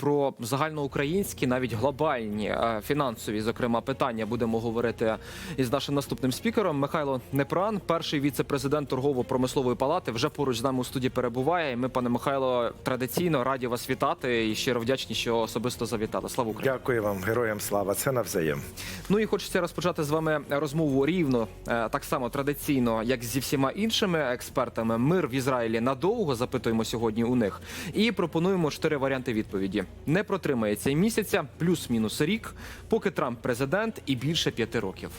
Про загальноукраїнські, навіть глобальні е, фінансові, зокрема, питання будемо говорити із нашим наступним спікером. Михайло Непран, перший віце-президент торгово-промислової палати, вже поруч з нами у студії перебуває. І ми, пане Михайло, традиційно раді вас вітати і щиро вдячні, що особисто завітали. Слава Україні! Дякую вам, героям слава. Це навзаєм. Ну і хочеться розпочати з вами розмову рівно е, так само традиційно, як зі всіма іншими експертами. Мир в Ізраїлі надовго запитуємо сьогодні у них. І пропонуємо чотири варіанти відповіді: не протримається й місяця, плюс-мінус рік, поки Трамп президент і більше п'яти років.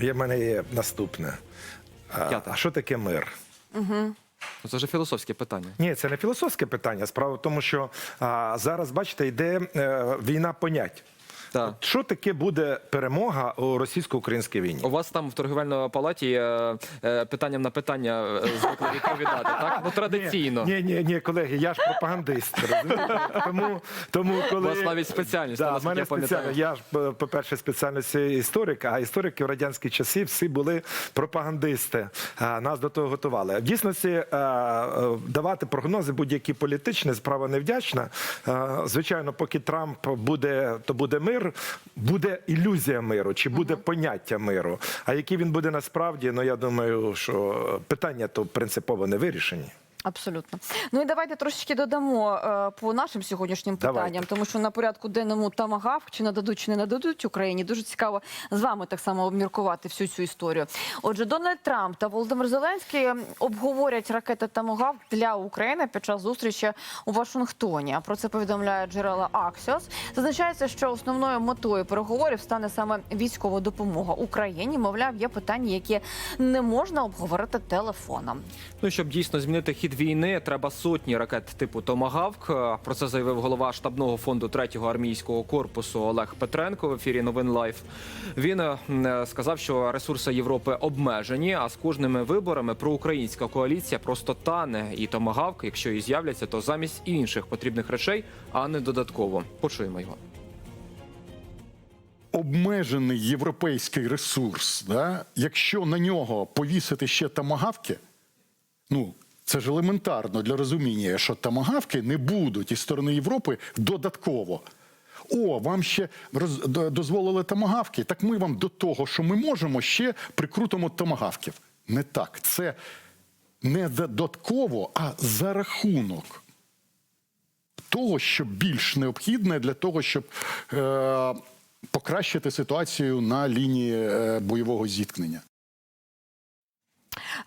Є в мене є наступне. А, а що таке мир? Угу. Це вже філософське питання. Ні, це не філософське питання. Справа в тому, що а, зараз, бачите, йде е, війна понять. Так. Що таке буде перемога у російсько-українській війні? У вас там в торговельній палаті е, е, питанням на питання е, звикли відповідати, так? Ну традиційно. Ні, ні, ні, колеги, я ж пропагандист. розумієте? Тому, тому коли У вас навіть спеціальність, да, в наскільки мене я пам'ятаю. спеціально. Я ж е, по-перше, спеціальність історик, а історики в радянські часи всі були пропагандисти. А, Нас до того готували. В дійсності е, е, давати прогнози будь-які політичні справа невдячна. Е, Звичайно, поки Трамп буде, то буде мир, буде ілюзія миру, чи буде поняття миру. А який він буде насправді, ну я думаю, що питання то принципово не вирішені. Абсолютно. Ну і давайте трошечки додамо е, по нашим сьогоднішнім Давайте. питанням, тому що на порядку денному тамагавк чи нададуть, чи не нададуть Україні. Дуже цікаво з вами так само обміркувати всю цю історію. Отже, Дональд Трамп та Володимир Зеленський обговорять ракети Тамагавк для України під час зустрічі у Вашингтоні. А про це повідомляє джерела Axios. Зазначається, що основною метою переговорів стане саме військова допомога Україні. Мовляв, є питання, які не можна обговорити телефоном. Ну, щоб дійсно змінити хід війни, треба сотні ракет типу Томагавк. Про це заявив голова штабного фонду 3-го армійського корпусу Олег Петренко в ефірі Новин Лайф. Він е, сказав, що ресурси Європи обмежені, а з кожними виборами проукраїнська коаліція просто тане. І Томагавк, якщо і з'являться, то замість інших потрібних речей, а не додатково. Почуємо його. обмежений європейський ресурс, да, якщо на нього повісити ще тамагавки, ну це ж елементарно для розуміння, що тамагавки не будуть із сторони Європи додатково. О, вам ще дозволили тамагавки. Так ми вам до того, що ми можемо, ще прикрутимо тамагавків. Не так. Це не додатково, а за рахунок того, що більш необхідне для того, щоб е, покращити ситуацію на лінії е, бойового зіткнення.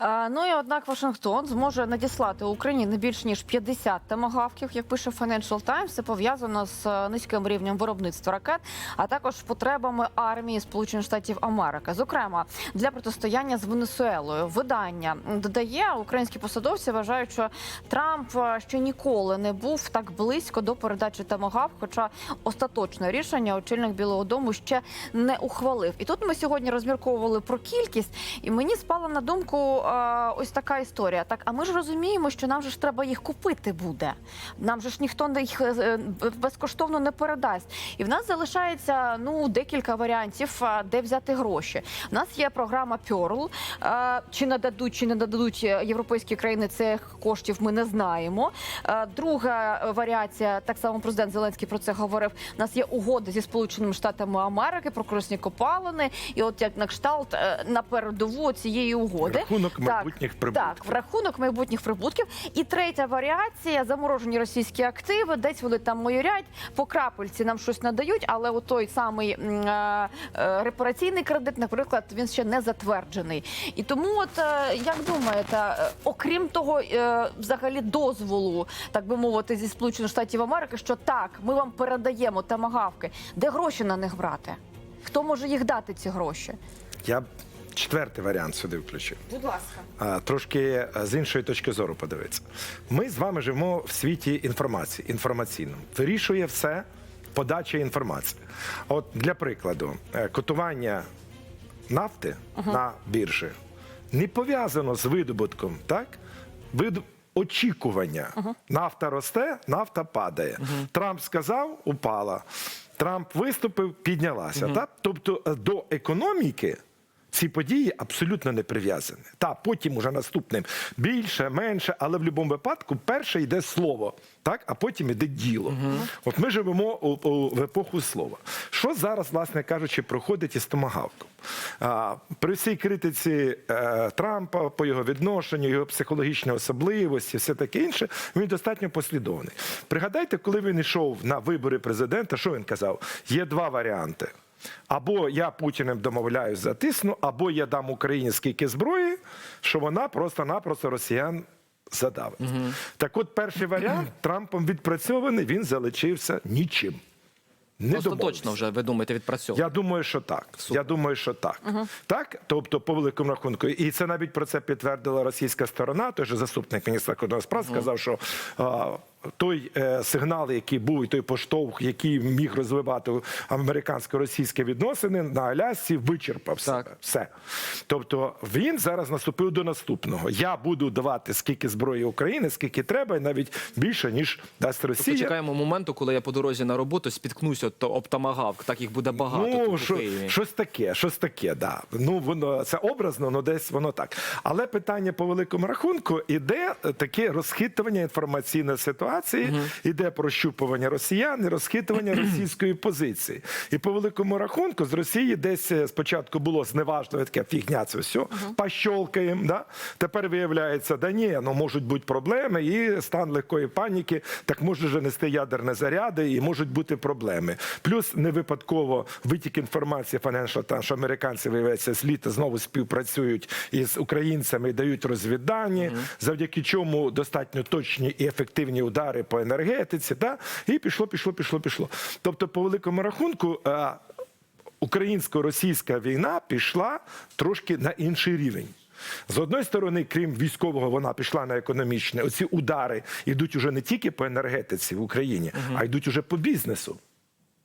Е, Ну і однак Вашингтон зможе надіслати Україні не більш ніж 50 тамагавків, як пише Financial Times. Це пов'язано з е, низьким рівнем виробництва ракет, а також потребами армії Сполучених Штатів Америки, зокрема для протистояння з Венесуелою. Видання додає українські посадовці вважають, що Трамп е, ще ніколи не був так близько до передачі тамагавк, хоча остаточне рішення очільник Білого Дому ще не ухвалив. І тут ми сьогодні розмірковували про кількість, і мені спала на думку е, ось така історія. Так, а ми ж розуміємо, що нам же ж треба їх купити буде. Нам же ж ніхто не їх е, безкоштовно не передасть. І в нас залишається ну декілька варіантів, е, де взяти гроші. У нас є програма Pearl. Е, Чи нададуть, чи не нададуть е, європейські країни цих коштів, ми не знаємо. Е, Друга е, варіація, так само президент Зеленський про це говорив. У нас є угоди зі Сполученими Штатами Америки про корисні копалини, і от як на кшталт е, на передову цієї угоди. Рахунок Так, майбутніх прибутків. Так, в рахунок майбутніх прибутків. І третя варіація заморожені російські активи, десь вони там майорять, по крапельці нам щось надають, але от той самий е, е, репараційний кредит, наприклад, він ще не затверджений. І тому, от е, як думаєте, е, окрім того, е, взагалі дозволу, так би мовити, зі Сполучених Штатів Америки, що так, ми вам передаємо тамагавки, де гроші на них брати? Хто може їх дати ці гроші? Я четвертий варіант сюди включив. Будь ласка. А, Трошки е, з іншої точки зору подивитися. Ми з вами живемо в світі інформації, інформаційному. Вирішує все подача інформації. От для прикладу, е, котування нафти на біржі не пов'язано з видобутком, так? Вид... Очікування. Нафта росте, нафта падає. Трамп сказав, упала. Трамп виступив, піднялася. Так? Тобто е, до економіки Ці події абсолютно не прив'язані. Та потім уже наступним більше, менше, але в будь-якому випадку перше йде слово, так а потім йде діло. От ми живемо у, у, в епоху слова. Що зараз, власне кажучи, проходить із томагавком? А, при всій критиці е, Трампа по його відношенню, його психологічні особливості, все таке інше, він достатньо послідовний. Пригадайте, коли він йшов на вибори президента, що він казав? Є два варіанти. Або я Путіним домовляюсь, затисну, або я дам Україні скільки зброї, що вона просто-напросто росіян задавить. Так от перший варіант Трампом відпрацьований, він залишився нічим. Не Остаточно вже ви думаєте відпрацьовувати. Я думаю, що так. Я думаю, що так. Так, тобто, по великому рахунку, і це навіть про це підтвердила російська сторона. Той же заступник міністра кордонних справ сказав, що а, той е, сигнал, який був, і той поштовх, який міг розвивати американсько-російські відносини на Алясці, вичерпав себе. Все. Тобто він зараз наступив до наступного. Я буду давати скільки зброї України, скільки треба, і навіть більше ніж дасть Росія. Чекаємо моменту, коли я по дорозі на роботу спіткнуся от об томагавк. Так їх буде багато Ну, тут Києві. щось таке, щось таке, да. Ну, воно це образно, але десь воно так. Але питання по великому рахунку іде таке розхитування інформаційної ситуації, іде прощупування росіян і розхитування російської позиції. І по великому рахунку з Росії десь е, спочатку було зневажливе таке фігня, це все, пощолкаємо. Да? Тепер виявляється, да ні, ну можуть бути проблеми, і стан легкої паніки, так може вже нести ядерні заряди, і можуть бути проблеми. Плюс не випадково витік інформації Financial Times, що американці виявляється з літа знову співпрацюють із українцями і дають розвіддані, завдяки чому достатньо точні і ефективні удари по енергетиці. Да? І пішло, пішло, пішло, пішло. Тобто, по великому рахунку. е, Українсько-російська війна пішла трошки на інший рівень. З одної сторони, крім військового, вона пішла на економічне. Оці удари йдуть уже не тільки по енергетиці в Україні, а йдуть уже по бізнесу.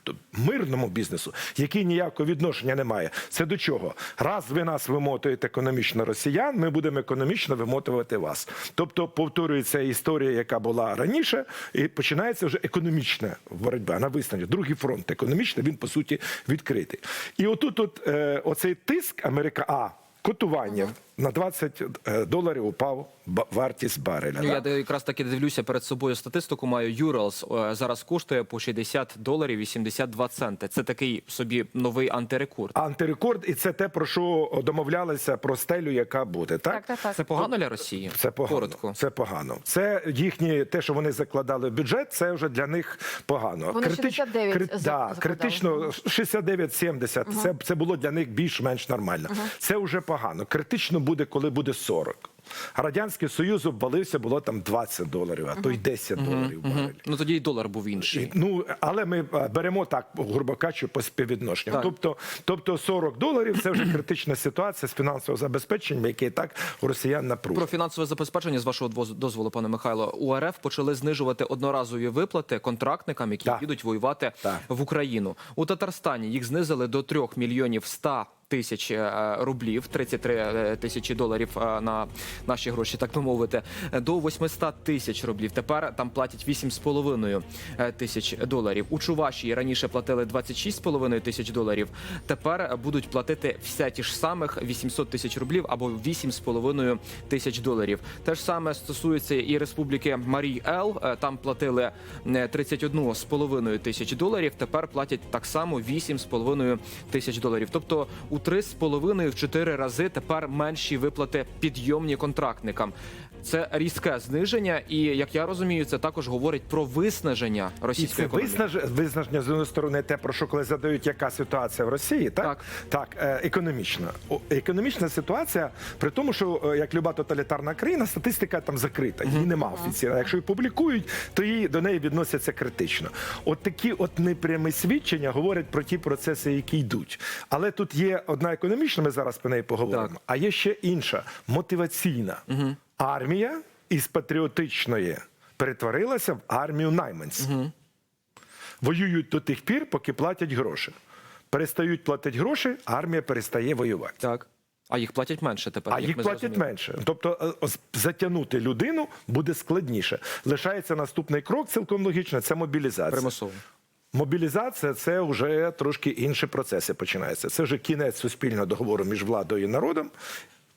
Тобто Мирному бізнесу, який ніякого відношення не має. Це до чого? Раз ви нас вимотуєте економічно росіян, ми будемо економічно вимотувати вас. Тобто повторюється історія, яка була раніше, і починається вже економічна боротьба на виснаження. Другий фронт економічний, він по суті відкритий. І отут, от, е, оцей тиск Америка А. Котування на 20 е, доларів упав ба- вартість бареля. Ну, да? я якраз таки дивлюся перед собою статистику. Маю Юралс зараз коштує по 60 доларів 82 центи. Це такий собі новий антирекорд. Антирекорд, і це те, про що домовлялися про стелю, яка буде. Так, Так, так, так. Це погано для Росії? Це погано. Коротко. Це погано. Це їхні те, що вони закладали в бюджет, це вже для них погано. Вони 69 за- да, критично 69-70, Це, це було для них більш-менш нормально. Це вже погано. Критично буде, коли буде 40. А Радянський Союз обвалився, було там 20 доларів, а то й 10 доларів барель. Ну тоді й долар був інший. Ну, але ми е, беремо так, грубо кажучи, по співвідношенню. Тобто, тобто 40 доларів це вже критична ситуація з фінансовим забезпеченням, яке і так у росіян напружено. Про фінансове забезпечення з вашого дозволу, пане Михайло, у РФ почали знижувати одноразові виплати контрактникам, які Так. їдуть воювати Так. в Україну. У Татарстані їх знизили до 3 мільйонів 100 тисяч е, рублів, 33 е, тисячі доларів е, на наші гроші, так би мовити, до 800 тисяч рублів. Тепер там платять 8,5 е, тисяч доларів. У Чувашії раніше платили 26,5 тисяч доларів. Тепер будуть платити все ті ж самих 800 тисяч рублів або 8,5 тисяч доларів. Те ж саме стосується і республіки Марій Ел. Там платили е, 31,5 тисяч доларів. Тепер платять так само 8,5 тисяч доларів. Тобто у 3,5 в 4 рази тепер менші виплати підйомні контрактникам. Це різке зниження, і як я розумію, це також говорить про виснаження І російської це економіки. виснаж, виснаження з однієї сторони, те, про що коли задають, яка ситуація в Росії, так? Так. Так, е, економічна. О, економічна ситуація, при тому, що е, як люба тоталітарна країна, статистика там закрита, її нема офіційно. Якщо її публікують, то її до неї відносяться критично. От такі от непрямі свідчення говорять про ті процеси, які йдуть. Але тут є одна економічна, ми зараз про неї поговоримо, Так. а є ще інша мотиваційна. Армія із патріотичної перетворилася в армію найманців воюють до тих пір, поки платять гроші. Перестають платити гроші, армія перестає воювати. Так. А їх платять менше тепер. А їх платять зрозуміли. менше. Тобто е, затягнути людину буде складніше. Лишається наступний крок, цілком логічно, це мобілізація. Примусово. Мобілізація це вже трошки інші процеси починаються. Це вже кінець суспільного договору між владою і народом.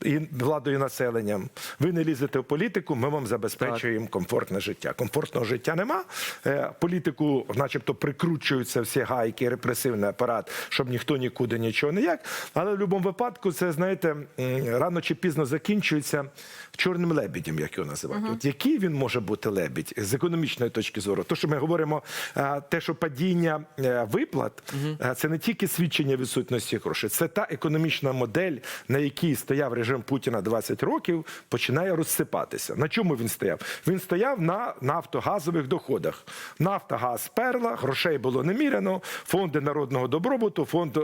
І владою і населенням. Ви не лізете в політику, ми вам забезпечуємо комфортне життя. Комфортного життя нема. Е, політику, начебто, прикручуються всі гайки, репресивний апарат, щоб ніхто нікуди нічого не як. Але в будь-якому випадку це, знаєте, рано чи пізно закінчується чорним лебедем, як його називають. От який він може бути лебідь з економічної точки зору? То, що ми говоримо, е, те, що падіння е, виплат, е, це не тільки свідчення відсутності грошей, це та економічна модель, на якій стояв режим Путіна 20 років, починає розсипатися. На чому він стояв? Він стояв на нафтогазових доходах. Нафта, газ перла, грошей було неміряно, фонди народного добробуту, фонд е,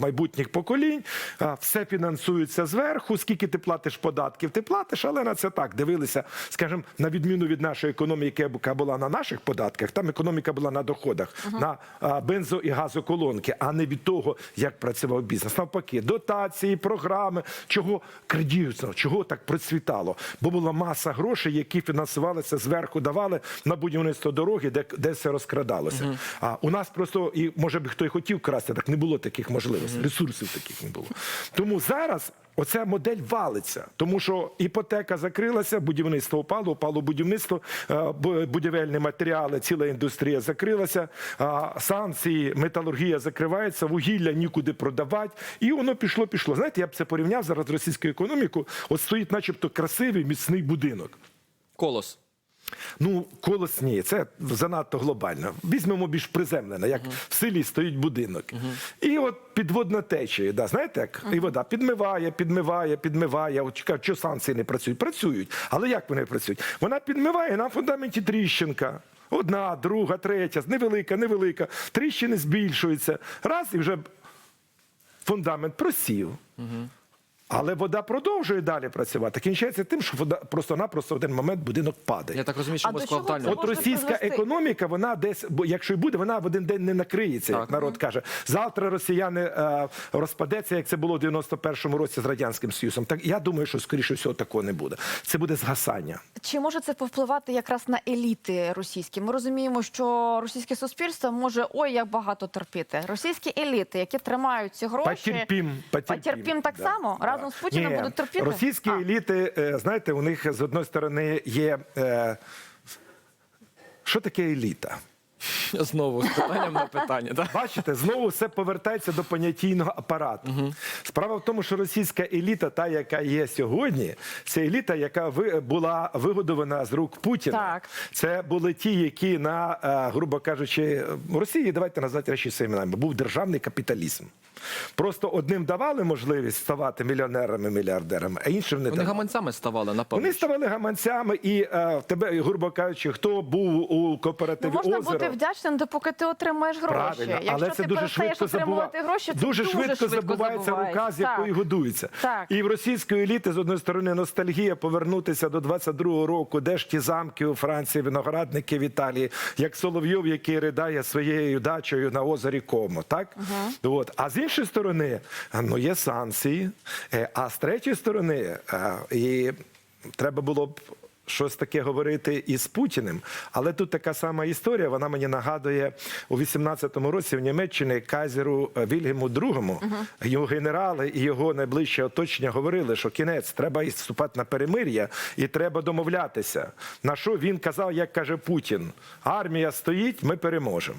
майбутніх поколінь, е, все фінансується зверху. Скільки ти платиш податків? Ти платиш, але на це так дивилися, скажімо, на відміну від нашої економіки, яка була на наших податках, там економіка була на доходах, на бензо і газоколонки, а не від того, як працював бізнес. Навпаки, дотації, програми, чого кредитно, чого так процвітало. Бо була маса грошей, які фінансувалися зверху, давали на будівництво дороги, де, де все розкрадалося. А у нас просто і може би хто й хотів красти, так не було таких можливостей, ресурсів таких не було. Тому зараз. Оця модель валиться, тому що іпотека закрилася, будівництво упало, упало будівництво, е, будівельні матеріали, ціла індустрія закрилася, санкції, металургія закривається, вугілля нікуди продавати, і воно пішло, пішло. Знаєте, я б це порівняв зараз з російською економікою. От стоїть, начебто, красивий міцний будинок. Колос. Ну, колос ні, це занадто глобально. Візьмемо більш приземлене, як в селі стоїть будинок. І от підводна течія, да, знаєте, як і вода підмиває, підмиває, підмиває. От чекають, що санкції не працюють? Працюють. Але як вони працюють? Вона підмиває на фундаменті тріщинка. Одна, друга, третя, невелика, невелика. Тріщини збільшуються. Раз і вже фундамент просів. Але вода продовжує далі працювати. Кінчається тим, що вода просто-напросто в один момент будинок падає. Я так розумію, що це От російська призвести? економіка, вона десь, бо якщо й буде, вона в один день не накриється, як Так. народ каже. Завтра росіяни е, розпадеться, як це було в 91-му році з радянським союзом. Так я думаю, що скоріше всього такого не буде. Це буде згасання. Чи може це повпливати якраз на еліти російські? Ми розуміємо, що російське суспільство може ой як багато терпіти. Російські еліти, які тримають ці гроші, Потерпім, потерпім. Потерпім так само? Разом з Путіним Ні, будуть терпіти? Російські А. еліти, е, знаєте, у них з одної сторони є. Е, що таке еліта? Знову з питанням на питання. Так? Бачите, знову все повертається до понятійного апарату. Справа в тому, що російська еліта, та яка є сьогодні, це еліта, яка ви була вигодована з рук Путіна. Так. Це були ті, які на, е, грубо кажучи, в Росії, давайте назвати речі своїми іменами, був державний капіталізм. Просто одним давали можливість ставати мільйонерами, мільярдерами, а іншим не Вони давали. гаманцями ставали, напевно. Вони ставали гаманцями, і е, в тебе, грубо кажучи, хто був у Ну, кооперативі можна озеро. бути вдячним, допоки ти отримаєш гроші. Правильно, Якщо але ти це дуже перестаєш швидко забува... гроші, це дуже, швидко, забувається забувається. рука, з якої годується. Так. І в російської еліти з одної сторони ностальгія повернутися до 22-го року, де ж ті замки у Франції, виноградники в Італії, як Соловйов, який ридає своєю дачею на озері Комо. Так от а з іншої сторони, ну є санкції, е, а з третьої сторони, е, і треба було б. Щось таке говорити із Путіним, але тут така сама історія. Вона мені нагадує у 18-му році в Німеччині Казіру Вільгему Вільгельму II, його генерали і його найближче оточення говорили, що кінець треба вступати на перемир'я і треба домовлятися. На що він казав, як каже Путін: армія стоїть, ми переможемо.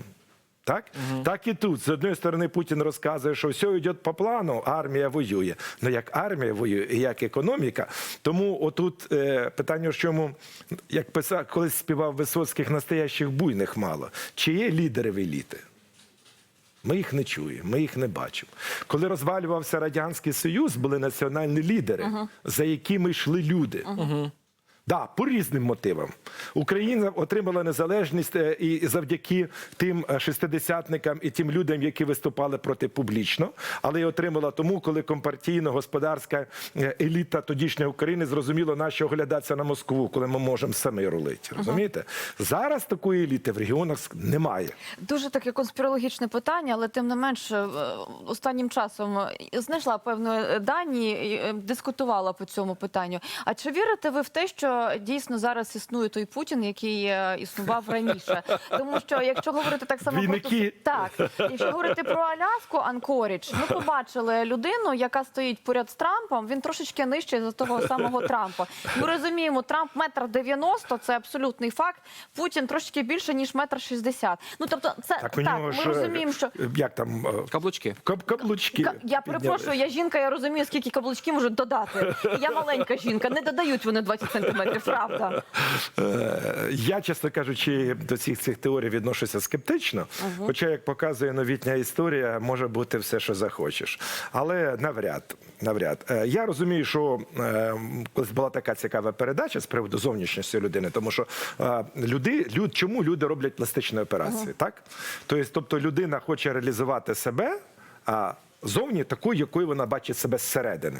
Так? так і тут. З однієї сторони, Путін розказує, що все йде по плану, армія воює. Ну як армія воює і як економіка. Тому отут е, питання в чому, як писав, колись співав Висоцьких, настоящих буйних мало. Чи є лідери в еліти? Ми їх не чуємо, ми їх не бачимо. Коли розвалювався Радянський Союз, були національні лідери, за якими йшли люди. Да, по різним мотивам. Україна отримала незалежність е, і завдяки тим е, шестидесятникам і тим людям, які виступали проти публічно, але й отримала тому, коли компартійно-господарська е, еліта тодішньої України зрозуміло, на що оглядатися на Москву, коли ми можемо самі рулити. Розумієте? Зараз такої еліти в регіонах немає. Дуже таке конспірологічне питання, але тим не менш, останнім часом знайшла певні дані, і, дискутувала по цьому питанню. А чи вірите ви в те, що що дійсно зараз існує той Путін, який е, існував раніше. Тому що якщо говорити так само Двійники. про так, якщо говорити про Аляску, Анкоріч, ми побачили людину, яка стоїть поряд з Трампом. Він трошечки нижче за того самого Трампа. Ми розуміємо, Трамп метр дев'яносто, це абсолютний факт. Путін трошки більше ніж метр шістдесят. Ну тобто, це Так, так, ми ж, розуміємо, що е, як там е, Каблучки. кап- каблучки. Ка- Я перепрошую, я жінка, я розумію, скільки каблучки можуть додати. Я маленька жінка, не додають вони 20 сантиметрів, правда. Е, Я, чесно кажучи, до цих цих теорій відношуся скептично. Хоча, як показує новітня історія, може бути все, що захочеш. Але навряд. навряд. Е, Я розумію, що е, колись була така цікава передача з приводу зовнішньості людини, тому що е, люди, люд, чому люди роблять пластичні операції? Так? Тобто, тобто людина хоче реалізувати себе. А Зовні такою, якою вона бачить себе зсередини.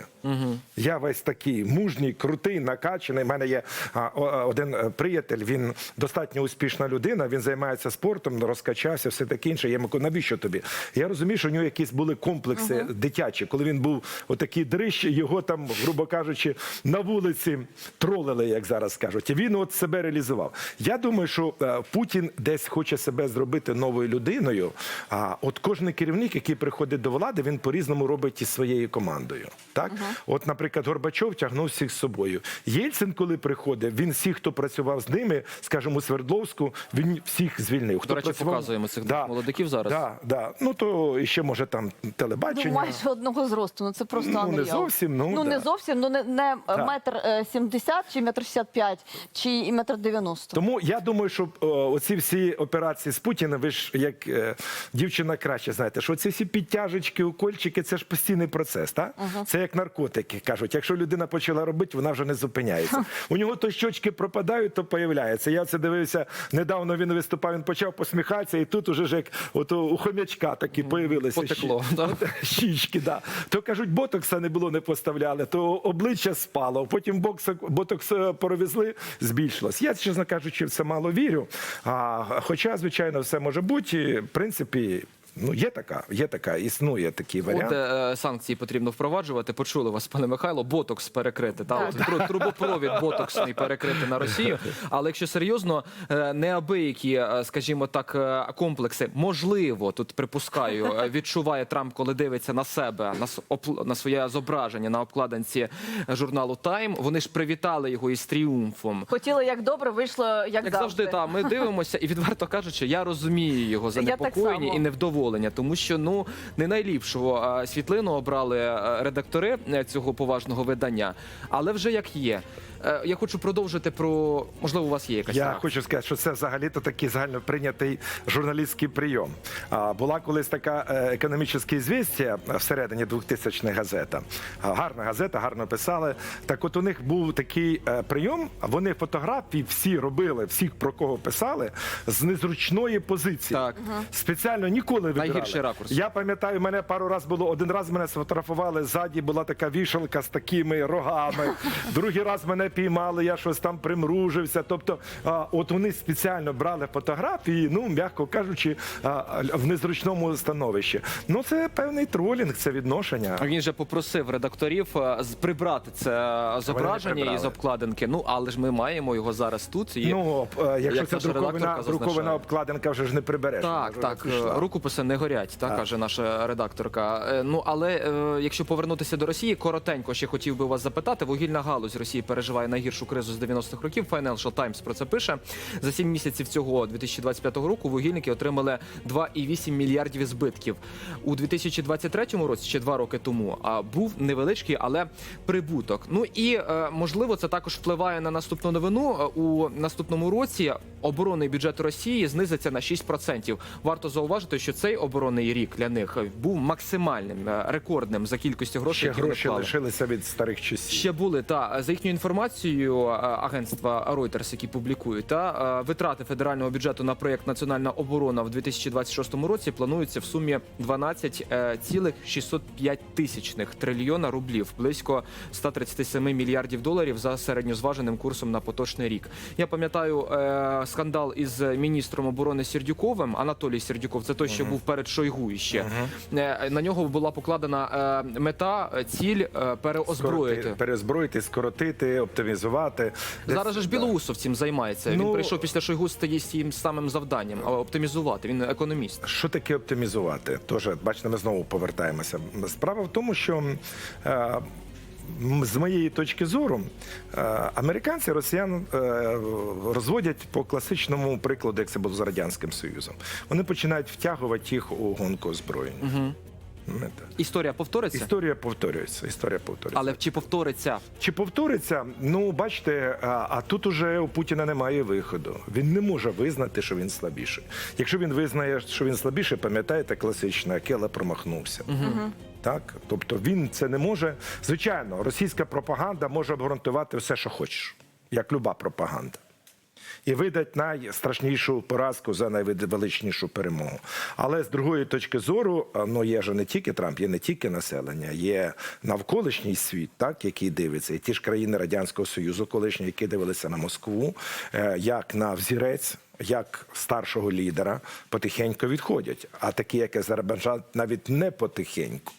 Я весь такий мужній, крутий, накачаний. У мене є а, о- один е, приятель, він достатньо успішна людина, він займається спортом, розкачався, все таке інше. Я йому кажу, навіщо тобі? Я розумію, що у нього якісь були комплекси дитячі. Коли він був отакий дрищ, його там, грубо кажучи, на вулиці тролили, як зараз кажуть. І він от себе реалізував. Я думаю, що е, Путін десь хоче себе зробити новою людиною. А от кожен керівник, який приходить до влади, він по-різному робить із своєю командою. Так, от, наприклад, Горбачов тягнув всіх з собою. Єльцин, коли приходив, він всіх, хто працював з ними, скажімо, у Свердловську, він всіх звільнив. Хто До речі, показуємо цих двох молодиків зараз. Да, да. Ну то і ще може там Ну, майже одного зросту. Ну це просто Ну, не зовсім, ну, ну не зовсім, ну не, не Так. метр е, сімдесят чи метр шістдесят п'ять, чи метр дев'яносто. Тому я думаю, що о, оці всі операції з Путіним, ви ж як е, дівчина краще знаєте, що ці всі підтяжечки, укольчики це ж постійний процес. Так? Це як наркотики кажуть. Якщо людина почала робити, вона вже не зупиняється. У нього то щочки пропадають, то появляється. Я це дивився недавно. Він виступав, він почав посміхатися, і тут уже ж як от у хомячка такі появилися. Потекло, щі- да? щічки. Да. То кажуть, ботокса не було, не поставляли, то обличчя спало. Потім бокса- ботокс е, провезли, збільшилось. Я, чесно кажучи, в це мало вірю. А, хоча, звичайно, все може бути. В принципі, ну є така, є така, існує такий варіант. От е, санкції потрібно впроваджувати. Почули вас, пане Михайло, ботокс перекрити. Та от тру- трубопровід ботоксний перекрити на Росію. Але якщо серйозно, е, неабиякі, е, скажімо так, е, комплекси, можливо, тут припускаю, е, відчуває Трамп, коли дивиться на себе, на с- опл- на своє зображення на обкладинці журналу Тайм. Вони ж привітали його із тріумфом. Хотіли як добре, вийшло як, Як завжди, та ми дивимося, і відверто кажучи, я розумію його так занепокоєння само. і невдоволення, тому що ну не найліпшого світлину обрали е, редактори е, цього поважного видання, але вже як є. Е, Я хочу продовжити про можливо, у вас є якась Я хочу сказати, що це взагалі-то такий загально прийнятий журналістський прийом. А, була колись така е, економічне звістя всередині 2000-х газета. Гарна газета, гарно писали. Так от у них був такий е, прийом, вони фотографії всі робили, всіх про кого писали, з незручної позиції. Так. Спеціально ніколи вибирали. Найгірший ракурс. Я пам'ятаю, мене пару разів було, один раз мене сфотографували, ззаді була така вішалка з такими рогами, другий раз мене піймали, я щось там примружився. Тобто, а, от вони спеціально брали фотографії, ну, м'яко кажучи, а, в незручному становищі. Ну, це певний тролінг, це відношення. Він же попросив редакторів з- прибрати це зображення прибрали. із обкладинки. Ну але ж ми маємо його зараз тут. І... Ну, е, якщо Як це наша друковина, редакторка друковина зазначає. обкладинка, вже ж не прибереш. Так, вона так, вже пішла. рукописи не горять, так, каже наша редакторка. Е, Ну але е, якщо повернутися до Росії, коротенько ще хотів би вас запитати. Вугільна галузь Росії переживає найгіршу кризу з 90-х років. Financial Times про це пише. За 7 місяців цього 2025 року вугільники отримали 2,8 мільярдів збитків. У 2023 році, ще два роки тому, а був невеличкий, але прибуток. Ну і е, можливо, це також впливає на наступну новину. Е, У наступному році оборонний бюджет Росії знизиться на 6%. Варто зауважити, що цей оборонний рік для них був максимальним, е, рекордним за кількістю грошей. Ще які гроші лишилися від старих часів. Ще були та за їхньою інформацією е, агентства Reuters, які публікують, та е, витрати федерального бюджету на проєкт Національна оборона в 2026 році плануються в сумі 12,605 тисячних трильйона рублів, близько 137 мільярдів доларів за середньозваженим курсом на поточний рік. Я пам'ятаю е, скандал із міністром оборони Сердюковим. Анатолій Сердюков, це той, що був перед Шойгу іще. Е, На нього була покладена е, мета, е, ціль е, переозброїти. Перезброїти, скоротити, оптимізувати. Зараз же ж Білоусов цим займається. Він Ну, прийшов після Шойгу з тоді самим завданням а оптимізувати. Він економіст. Що таке оптимізувати? Тож, бачите, ми знову повертаємося. Справа в тому, що е, з моєї точки зору, е, американці росіян е, розводять по класичному прикладу, як це було з Радянським Союзом. Вони починають втягувати їх у гонку озброєння. Знаєте? Історія повториться, Історія повторюється. Історія повторюється. але чи повториться? Чи повториться? Ну, бачите, а, а тут уже у Путіна немає виходу. Він не може визнати, що він слабіший. Якщо він визнає, що він слабіший, пам'ятаєте класичне, Акела промахнувся. Так, тобто він це не може. Звичайно, російська пропаганда може обґрунтувати все, що хочеш, як люба пропаганда. І видать найстрашнішу поразку за найвеличнішу перемогу. Але з другої точки зору, ну є ж не тільки Трамп, є не тільки населення, є навколишній світ, так який дивиться, і ті ж країни радянського союзу, колишні, які дивилися на Москву, е, як на взірець. Як старшого лідера потихеньку відходять, а такі, як Азербайджан, навіть не потихеньку.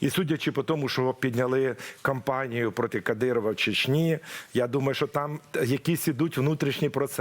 І судячи по тому, що підняли кампанію проти Кадирова в Чечні, я думаю, що там якісь ідуть внутрішні процеси.